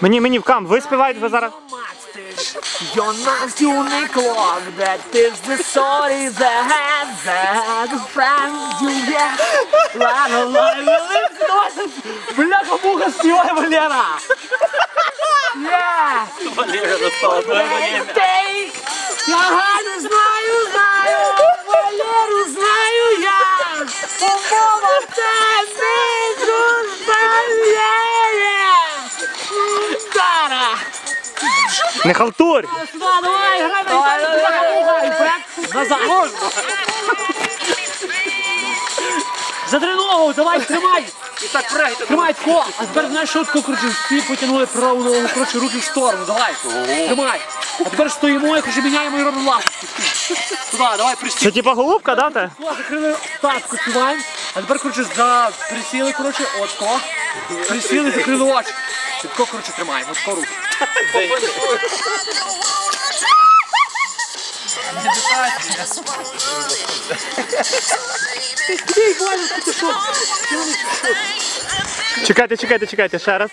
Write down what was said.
Мені, мені в кам, ви співаєте ви зараз? You're not clock that is the story that has that friends you get. Ладно, ладно, Бляха муха співай, Валера! Yeah! Валера достала. Знаю, знаю! Валеру знаю я! Умова тебе Не халтурь! Давай, грай, вперед, назад. Затренував, давай, тримай. І так пригайте. Тримай тако. А тепер знаєш, що тако, коротше, всі потягнули праву ногу, коротше, руки в сторону, давай. Тримай. А тепер стоїмо, і, коротше, міняємо і робимо лапки. Туди, давай, Це типа голубка, да? те? Закрили татку, співаємо. А тепер, коротше, за... присіли, коротше, от тако. Присіли, закрили очі. Тако, коротше, тримаємо, скору. Чекайте, чекайте, чекайте, ще раз.